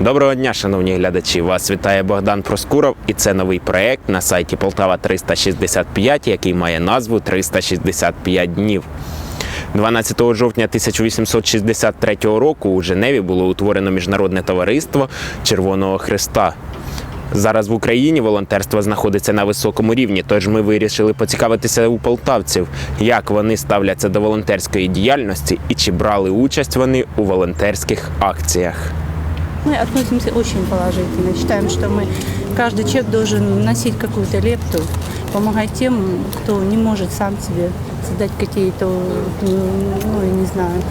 Доброго дня, шановні глядачі! Вас вітає Богдан Проскуров, і це новий проект на сайті Полтава 365, який має назву 365 днів. 12 жовтня 1863 року у Женеві було утворено міжнародне товариство Червоного Христа. Зараз в Україні волонтерство знаходиться на високому рівні, тож ми вирішили поцікавитися у полтавців, як вони ставляться до волонтерської діяльності і чи брали участь вони у волонтерських акціях. Мы относимся очень положительно. Считаем, что мы, каждый человек должен вносить какую-то лепту, помогать тем, кто не может сам себе создать какие-то, ну, я не знаю,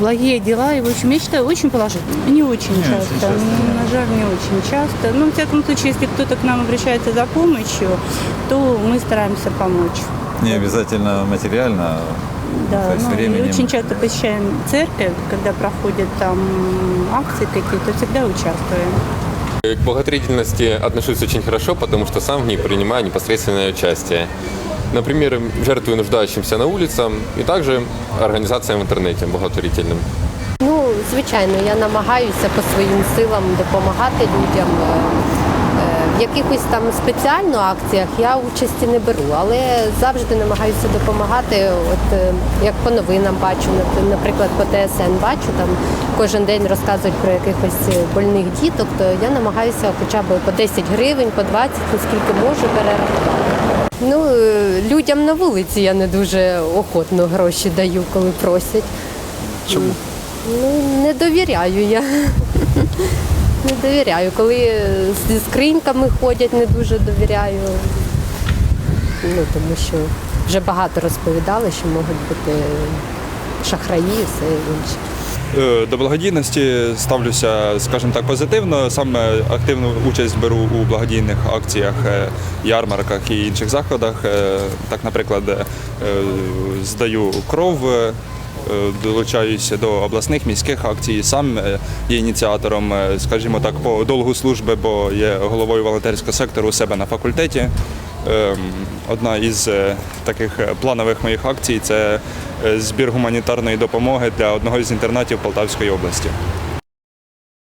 благие дела. И, в общем, я считаю, очень положительно. Не очень часто, м, на жаль, не очень часто. Но, в всяком случае, если кто-то к нам обращается за помощью, то мы стараемся помочь. Не обязательно материально, Да, ну, и очень часто посещаем церковь, когда проходят там акции какие-то, всегда участвуем. К благотворительности отношусь очень хорошо, потому что сам в ней принимаю непосредственное участие. Например, жертвую нуждающимся на улицах и также организациям в интернете благотворительным. Ну, звичайно, я намагаюся по своїм силам допомагати людям. Е, В якихось там спеціально акціях я участі не беру, але завжди намагаюся допомагати. От е, як по новинам бачу, наприклад, по ТСН бачу, там кожен день розказують про якихось е, больних діток, то я намагаюся хоча б по 10 гривень, по 20, наскільки можу перерахувати. Ну, людям на вулиці я не дуже охотно гроші даю, коли просять. Чому? Ну, не довіряю я. Не довіряю. Коли зі скриньками ходять, не дуже довіряю. Ну, тому що вже багато розповідали, що можуть бути шахраї і все інше. Е, До благодійності ставлюся, скажімо так, позитивно. Саме активну участь беру у благодійних акціях, е, ярмарках і інших заходах. Е, Так, наприклад, е, здаю кров, е, долучаюся до обласних міських акцій. Сам е, є ініціатором, е, скажімо так, по долгу служби, бо є головою волонтерського сектору у себе на факультеті. Ем, Одна із е, таких е, планових моїх акцій це е, збір гуманітарної допомоги для одного з інтернатів Полтавської області.